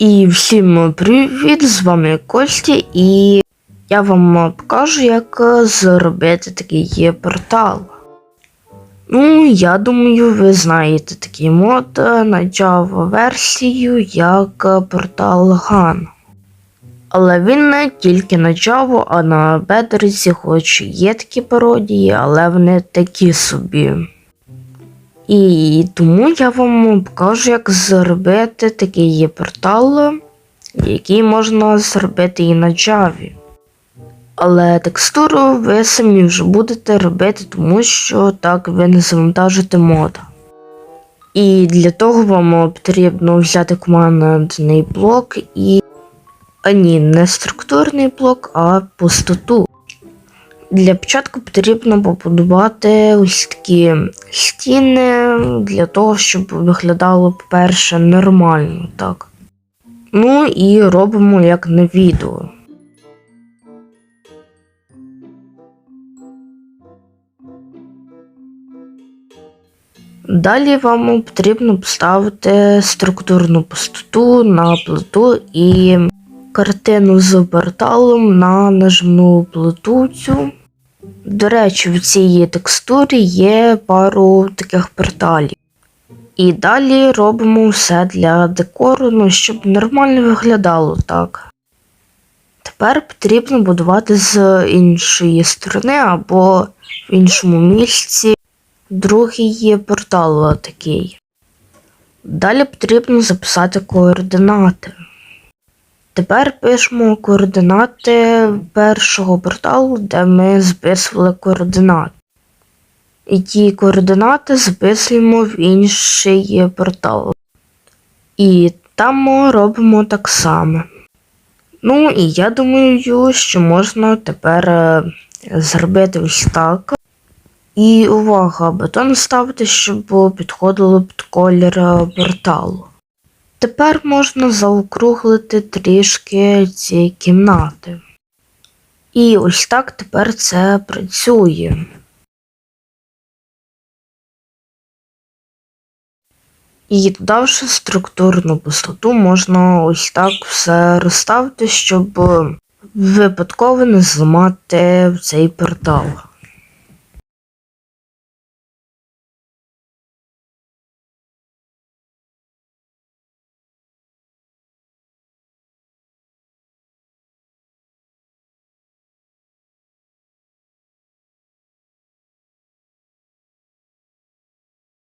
І всім привіт! З вами Кості, і я вам покажу, як зробити такий портал. Ну, я думаю, ви знаєте такий мод на Java версію як портал GAN. Але він не тільки на Java, а на Бедерсі, хоч є такі пародії, але вони такі собі. І тому я вам покажу, як зробити такий портал, який можна зробити і на Java. Але текстуру ви самі вже будете робити, тому що так ви не завантажите мода. І для того вам потрібно взяти командний блок і. А ні, не структурний блок, а пустоту. Для початку потрібно побудувати ось такі стіни для того, щоб виглядало, по-перше, нормально, так. Ну і робимо як на відео. Далі вам потрібно поставити структурну пустоту на плиту і картину з порталом на нажмну плиту цю. До речі, в цій текстурі є пару таких порталів. І далі робимо все для декору, ну, щоб нормально виглядало так. Тепер потрібно будувати з іншої сторони або в іншому місці другий портал такий. Далі потрібно записати координати. Тепер пишемо координати першого порталу, де ми записували координати. І ті координати записуємо в інший портал. І там ми робимо так само. Ну і я думаю, що можна тепер е, зробити ось так. І увага, бетон ставити, щоб підходило під колір е, порталу. Тепер можна заокруглити трішки ці кімнати. І ось так тепер це працює. І додавши структурну пустоту, можна ось так все розставити, щоб випадково не зламати цей портал.